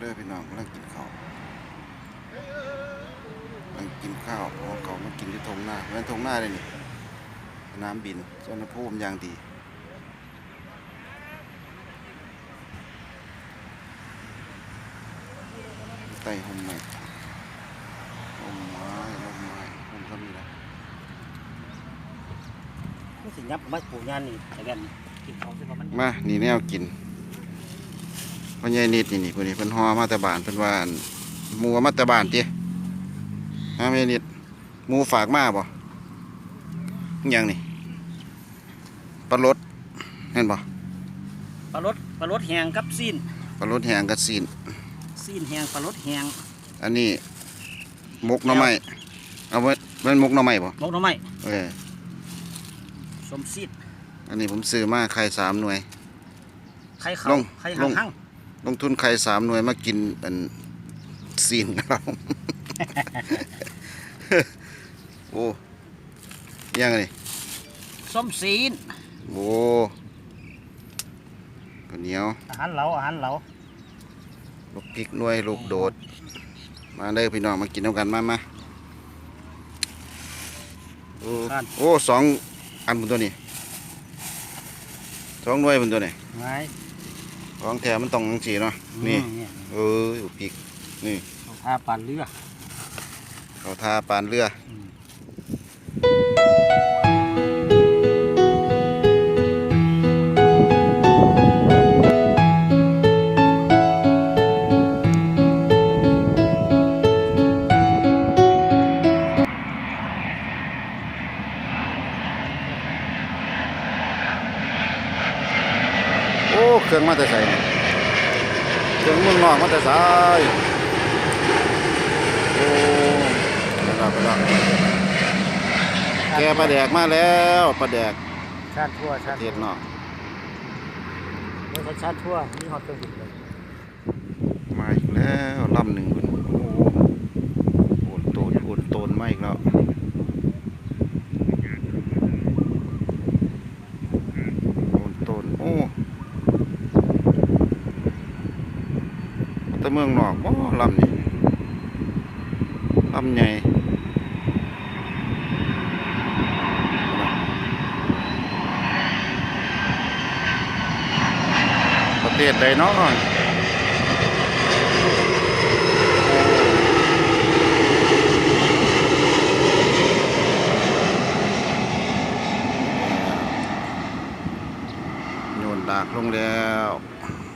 เด้อพี่น้องกำลังกินข้าวกำลังกินข้าวเพราะว่าเขามากินที่ทงหน้าแม่นทงหน้าเลยนี่สนามบินสวนภูมิอย่างดีใต้ห่มไม้ห่มไม้ห่มไม้ห่มก็มีนะมันสิยับมาปลูกยานนี่แต่กันกินของสิว่ามัน มา นี่แนวกิน พ่อใหญ่นิดนี่นี่คนนี้เพิ่นฮอมาแต่บ้านเพิ่นว่าอั่นหมูเอามาแต่บ้านติฮะแม่นิดหมูฝากมาบ่อิหยังนี่ปลารสเห็นบ่ปลารสปลารสแห้งกับซีนปลารสแห้งกับซีนซีนแห้งปลารสแห้งอันนี้มกหน่อไม้เอาไว้เป็นมกหน่อไม้บ่หมกหน่อไม้เออสมซีดอันนี้ผมซื้อมาไข่สามหน่วยไข่เขาลงไข่ลหังงหัง ลงทุนไข่สามหน่วยมากินอันซีนกับเราโอ้ยังไงส้มซีน โอ้ข้าวเหนียว อาหารเหลาอาหารเหลาลูกพริกหน่วยลูกโดด มาเลยพี่น้องมากินน้ำกันมามาโอ้โอ้สองอันบนตัวนี้สองหน่วยบนตัวนี้ไง ของแถมมันต้องจังสีเนาะนี่อืมเยเออลูกพริกนี่เอาท่าปานเรือเขาทาปานเรือ เครื่องมาแต่ใส่เนี่ยเครื่องเมืองนอกมาแต่ใส่โอ้ไปแล้วไปแล้วแกปลาแดกมาแล้วปลาแดกชาติทั่วปชาระติเทศนอกไม่ใช่ชาติทั่วนี่ฮอตเครื่องบินเลยมาอีกแล้วลำหนึ่งคุณโอ้โอนโตนโอนโตนมาอีกแล้วโอนโตนโอ้ แต่เมืองนอกโอ้ลำนี่ลำใหญ่ประเทศใดเนาะโยนดากลงแล้วลงแล้ว